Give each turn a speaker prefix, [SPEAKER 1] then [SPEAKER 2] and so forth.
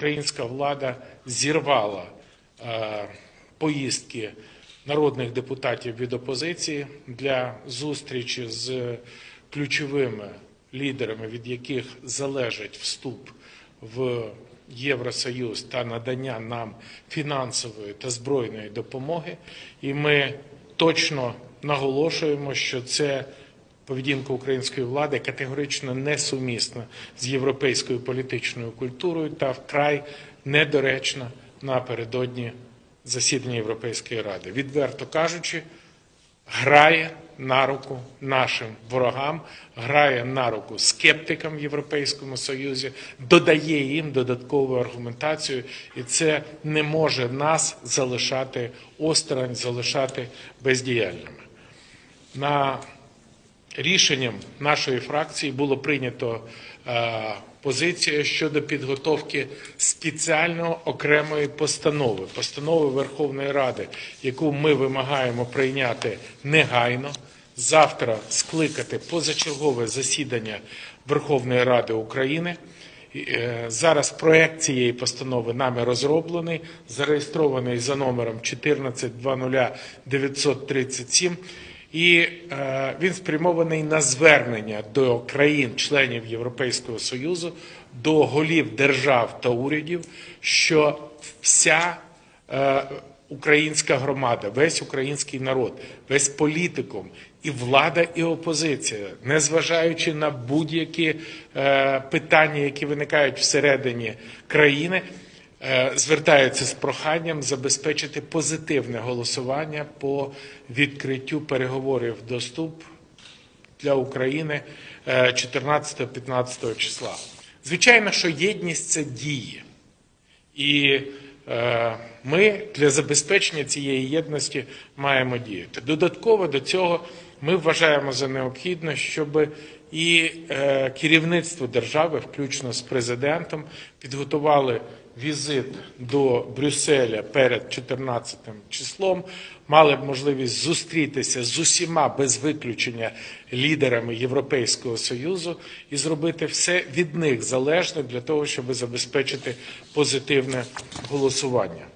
[SPEAKER 1] українська влада зірвала е, поїздки народних депутатів від опозиції для зустрічі з ключовими лідерами, від яких залежить вступ в Євросоюз та надання нам фінансової та збройної допомоги. І ми точно наголошуємо, що це поведінка української влади категорично несумісна з європейською політичною культурою та вкрай недоречна напередодні засідання Європейської ради. Відверто кажучи, грає на руку нашим ворогам, грає на руку скептикам в Європейському Союзі, додає їм додаткову аргументацію, і це не може нас залишати осторонь, залишати бездіяльними. На рішенням нашої фракції було прийнято е, позиція щодо підготовки спеціальної окремої постанови, постанови Верховної Ради, яку ми вимагаємо прийняти негайно. Завтра скликати позачергове засідання Верховної Ради України. Е, Зараз проект цієї постанови нами розроблений, зареєстрований за номером 14.00.937, і е, він спрямований на звернення до країн-членів Європейського Союзу, до голів держав та урядів, що вся е, українська громада, весь український народ, весь політикум, і влада, і опозиція, незважаючи на будь-які е, питання, які виникають всередині країни, звертаються з проханням забезпечити позитивне голосування по відкриттю переговорів доступ для України е, 14-15 числа. Звичайно, що єдність це діє. І е, ми для забезпечення цієї єдності маємо діяти. Додатково до цього ми вважаємо за необхідне, щоб і е, керівництво держави, включно з президентом, підготували візит до Брюсселя перед 14 числом, мали б можливість зустрітися з усіма без виключення лідерами Європейського союзу і зробити все від них залежне для того, щоб забезпечити позитивне голосування.